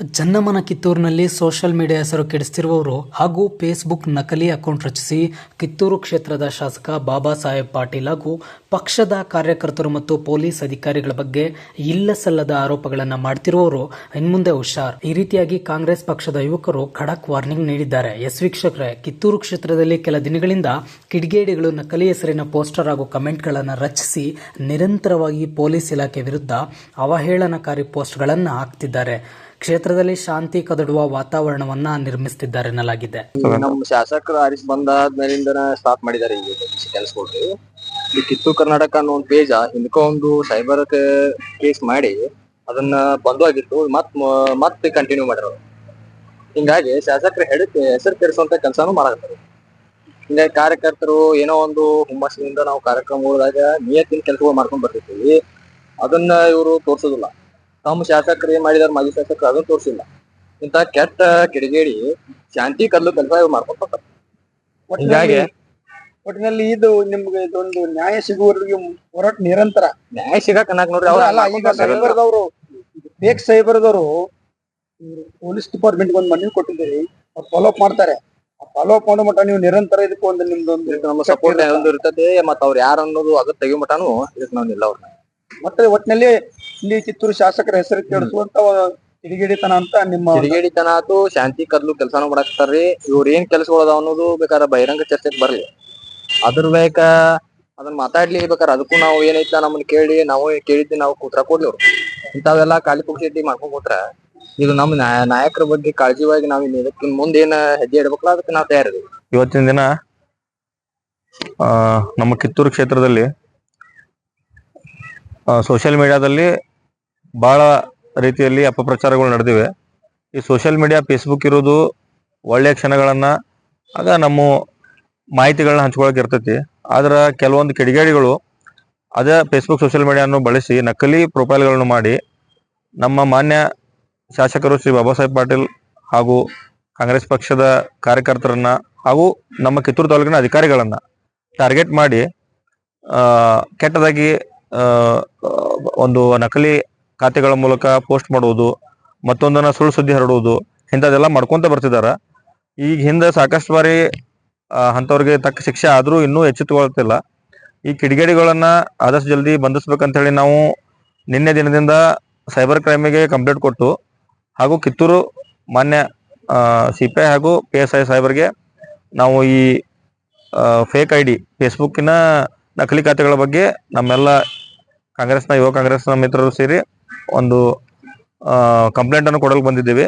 ಜನ್ನಮನ ಕಿತ್ತೂರಿನಲ್ಲಿ social media ಹೆಸರು ಕೆಡಿಸ್ತಿರುವವರು ಹಾಗೂ Facebook ನಕಲಿ ಅಕೌಂಟ್ ರಚಿಸಿ ಕಿತ್ತೂರು ಕ್ಷೇತ್ರದ ಶಾಸಕ ಬಾಬಾ ಸಾಹೇಬ್ ಪಾಟೀಲ್ ಹಾಗೂ ಪಕ್ಷದ ಕಾರ್ಯಕರ್ತರು ಮತ್ತು ಪೊಲೀಸ್ ಅಧಿಕಾರಿಗಳ ಬಗ್ಗೆ ಇಲ್ಲ ಸಲ್ಲದ ಆರೋಪಗಳನ್ನು ಮಾಡ್ತಿರುವವರು ಇನ್ಮುಂದೆ ಹುಷಾರ್. ಈ ರೀತಿಯಾಗಿ ಕಾಂಗ್ರೆಸ್ ಪಕ್ಷದ ಯುವಕರು ಖಡಕ್ ವಾರ್ನಿಂಗ್ ನೀಡಿದ್ದಾರೆ. ಎಸ್ ವೀಕ್ಷಕರೇ, ಕಿತ್ತೂರು ಕ್ಷೇತ್ರದಲ್ಲಿ ಕೆಲ ದಿನಗಳಿಂದ ಕಿಡಿಗೇಡಿಗಳು ನಕಲಿ ಹೆಸರಿನ ಪೋಸ್ಟರ್ ಹಾಗೂ ಕಮೆಂಟ್ಗಳನ್ನು ರಚಿಸಿ ನಿರಂತರವಾಗಿ ಪೊಲೀಸ್ ಇಲಾಖೆ ವಿರುದ್ಧ ಅವಹೇಳನಕಾರಿ ಪೋಸ್ಟ್ಗಳನ್ನು ಹಾಕ್ತಿದ್ದಾರೆ. ಕ್ಷೇತ್ರದಲ್ಲಿ ಶಾಂತಿ ಕದಡುವ ವಾತಾವರಣವನ್ನ ನಿರ್ಮಿಸುತ್ತಿದ್ದಾರೆ ಎನ್ನಲಾಗಿದೆ ನಮ್ಮ ಶಾಸಕರು ಆರಿಸ್ ಬಂದಾದ್ಮೇಲಿಂದ ಸ್ಟಾಪ್ ಮಾಡಿದ್ದಾರೆ ಈಗ ಕೆಲಸಗಳು ಈ ಕಿತ್ತು ಕರ್ನಾಟಕ ಅನ್ನೋ ಒಂದು ಪೇಜ್ ಹಿಂದಕ ಒಂದು ಸೈಬರ್ ಕೇಸ್ ಮಾಡಿ ಅದನ್ನ ಬಂದು ಆಗಿತ್ತು, ಮತ್ ಮತ್ತೆ ಕಂಟಿನ್ಯೂ ಮಾಡ್ಯಾರ ಹಿಂಗಾಗಿ ಶಾಸಕರ ಹೆಡಕ್ಕೆ ಹೆಸರು ಕೆಡಿಸುವಂತ ಕೆಲಸನೂ ಮಾಡಿದ್ರು ಹಿಂಗಾಗಿ ಕಾರ್ಯಕರ್ತರು ಏನೋ ಒಂದು ಹುಮ್ಮಸ್ಸಿನಿಂದ ನಾವು ಕಾರ್ಯಕ್ರಮಗಳದಾಗ ನಿಯತ್ತಿನ ಕೆಲಸಗಳು ಮಾಡ್ಕೊಂಡ್ ಬರ್ತಿರ್ತೀವಿ ಅದನ್ನ ಇವರು ತೋರ್ಸೋದಿಲ್ಲ. ತಮ್ಮ ಶಾಸಕರು ಏನ್ ಮಾಡಿದಾರ ಮಾಜಿ ಶಾಸಕರು ಅದನ್ನ ತೋರಿಸಿಲ್ಲ. ಇಂತ ಕೆಟ್ಟ ಕಿಡಿಗೇಡಿ ಶಾಂತಿ ಕಲ್ಲು ಕೆಲಸ ಮಾಡ್ಕೊತಾರ ಹಿಂಗಾಗಿ ಒಟ್ಟಿನಲ್ಲಿ ಇದು ನಿಮ್ಗೆ ಇದೊಂದು ನ್ಯಾಯ ಸಿಗುವವರೆಗೆ ಹೋರಾಟ ನಿರಂತರ. ನ್ಯಾಯ ಸಿಗಕ್ ಅನ್ನಕ್ ನೋಡ್ರಿ ಸಾಹೇಬರದವರು ಅಲ್ಲ ಈಗ ಸೈಬರ್ದವರು ಫೇಕ್ ಸೈಬರ್ದವರು ಪೊಲೀಸ್ ಡಿಪಾರ್ಟ್ಮೆಂಟ್ ಒಂದು ಮನವಿ ಕೊಟ್ಟಿದ್ದೀರಿ ಅವ್ರು ಫಾಲೋ ಅಪ್ ಮಾಡ್ತಾರೆ. ಫಾಲೋ ಅಪ್ ಮಾಡೋ ಮಟ್ಟ ನೀವು ನಿರಂತರ ಇದಕ್ಕೆ ಒಂದು ನಿಮ್ದೊಂದು ಒಂದು ನಮ್ಮ ಸಪೋರ್ಟ್ ಒಂದು ಇರ್ತದೆ ಮತ್ತ ಅವ್ರು ಯಾರು ಅನ್ನೋದು ಅದ ತೆಗಿಯೋ ಮಟಾನು ನಾವು ನಾವ್ ನಿಲ್ಲ ಅವ್ರನ್ನ ಮತ್ತೆ ಒಟ್ಟಿನಲ್ಲಿ ಇಲ್ಲಿ ಕಿತ್ತೂರು ಶಾಸಕರ ಹೆಸರು ಕೇಳಿಸುವಂತ ಕಿಡಿಗೇಡಿತನ ಅಂತ ನಿಮ್ಮ ಕಿಡಿಗೇಡಿತನ ಆತು ಶಾಂತಿ ಕದ್ಲು ಕೆಲಸನೂ ಮಾಡಾಕ್ತಾರ್ರಿ ಇವ್ರ ಏನ್ ಕೆಲ್ಸಗಳು ಅದಾವ ಅನ್ನೋದು ಬೇಕಾದ್ರೆ ಬಹಿರಂಗ ಚರ್ಚೆಗೆ ಬರ್ಲಿ. ಅದ್ರ ಬೇಕ ಅದನ್ನ ಮಾತಾಡ್ಲಿ ಬೇಕಾದ್ರೆ ಅದಕ್ಕೂ ನಾವು ಏನೈತ ನಮ್ಮನ್ನ ಕೇಳಿ ನಾವು ಕೇಳಿದ್ವಿ ನಾವು ಕೂತ್ರ ಕೊಡ್ಲಿ ಅವ್ರು. ಇಂಥವೆಲ್ಲ ಖಾಲಿ ಕುಕ್ಷಿ ಮಾಡ್ಕೊಂಡ್ ಕೂತ್ರ. ಇದು ನಮ್ಮ ನಾಯ- ನಾಯಕರ ಬಗ್ಗೆ ಕಾಳಜಿವಾಗಿ ನಾವ್ ಇನ್ನ ಇದಕ್ಕಿನ್ ಮುಂದೆ ಏನ ಹೆಜ್ಜೆ ಇಡ್ಬೇಕಲ್ಲ ಅದಕ್ಕೆ ನಾವು ತಯಾರಿದ್ದೀವಿ ಇವತ್ತಿನ ದಿನ ಆ, ನಮ್ಮ ಕಿತ್ತೂರು ಕ್ಷೇತ್ರದಲ್ಲಿ ಸೋಷಿಯಲ್ ಮೀಡಿಯಾದಲ್ಲಿ ಬಹಳ ರೀತಿಯಲ್ಲಿ ಅಪಪ್ರಚಾರಗಳು ನಡೆದಿವೆ. ಈ ಸೋಷಿಯಲ್ ಮೀಡಿಯಾ ಫೇಸ್ಬುಕ್ ಇರೋದು ಒಳ್ಳೆಯ ಕ್ಷಣಗಳನ್ನು, ಆಗ ನಮ್ಮ ಮಾಹಿತಿಗಳನ್ನ ಹಂಚ್ಕೊಳಕ್ಕೆ ಇರ್ತೈತಿ. ಆದ್ರೆ ಕೆಲವೊಂದು ಕಿಡಿಗೇಡಿಗಳು ಅದೇ ಫೇಸ್ಬುಕ್ ಸೋಷಿಯಲ್ ಮೀಡಿಯಾವನ್ನು ಬಳಸಿ ನಕಲಿ ಪ್ರೊಫೈಲ್ಗಳನ್ನು ಮಾಡಿ ನಮ್ಮ ಮಾನ್ಯ ಶಾಸಕರು ಶ್ರೀ ಬಾಬಾ ಸಾಹೇಬ್ ಪಾಟೀಲ್ ಹಾಗೂ ಕಾಂಗ್ರೆಸ್ ಪಕ್ಷದ ಕಾರ್ಯಕರ್ತರನ್ನ ಹಾಗೂ ನಮ್ಮ ಕಿತ್ತೂರು ತಾಲೂಕಿನ ಅಧಿಕಾರಿಗಳನ್ನ ಟಾರ್ಗೆಟ್ ಮಾಡಿ ಕೆಟ್ಟದಾಗಿ ಒಂದು ನಕಲಿ ಖಾತೆಗಳ ಮೂಲಕ ಪೋಸ್ಟ್ ಮಾಡುವುದು, ಮತ್ತೊಂದನ್ನ ಸುಳ್ಳು ಸುದ್ದಿ ಹರಡುವುದು, ಇಂಥದ್ದೆಲ್ಲ ಮಾಡ್ಕೊತ ಬರ್ತಿದ್ದಾರೆ ಈಗ ಹಿಂದೆ ಸಾಕಷ್ಟು ಬಾರಿ ಅಂಥವ್ರಿಗೆ ತಕ್ಕ ಶಿಕ್ಷೆ ಆದರೂ ಇನ್ನೂ ಎಚ್ಚೆತ್ತುಕೊಳ್ತಿಲ್ಲ ಈ ಕಿಡಿಗೇಡಿಗಳನ್ನು ಆದಷ್ಟು ಜಲ್ದಿ ಬಂಧಿಸ್ಬೇಕಂತ ಹೇಳಿ ನಾವು ನಿನ್ನೆ ದಿನದಿಂದ ಸೈಬರ್ ಕ್ರೈಮಿಗೆ ಕಂಪ್ಲೇಂಟ್ ಕೊಟ್ಟು, ಹಾಗೂ ಕಿತ್ತೂರು ಮಾನ್ಯ ಸಿ ಪಿ ಐ ಹಾಗೂ ಪಿ ಎಸ್ ಐ ಸಾಹೇಬರಿಗೆ ನಾವು ಈ ಫೇಕ್ ಐ ಡಿ ಫೇಸ್ಬುಕ್ಕಿನ ನಕಲಿ ಖಾತೆಗಳ ಬಗ್ಗೆ ನಮ್ಮೆಲ್ಲ ಕಾಂಗ್ರೆಸ್ನ ಯುವ ಕಾಂಗ್ರೆಸ್ನ ಮಿತ್ರರು ಸೇರಿ ಒಂದು ಕಂಪ್ಲೇಂಟ್ ಅನ್ನು ಕೊಡಲು ಬಂದಿದ್ದೇವೆ.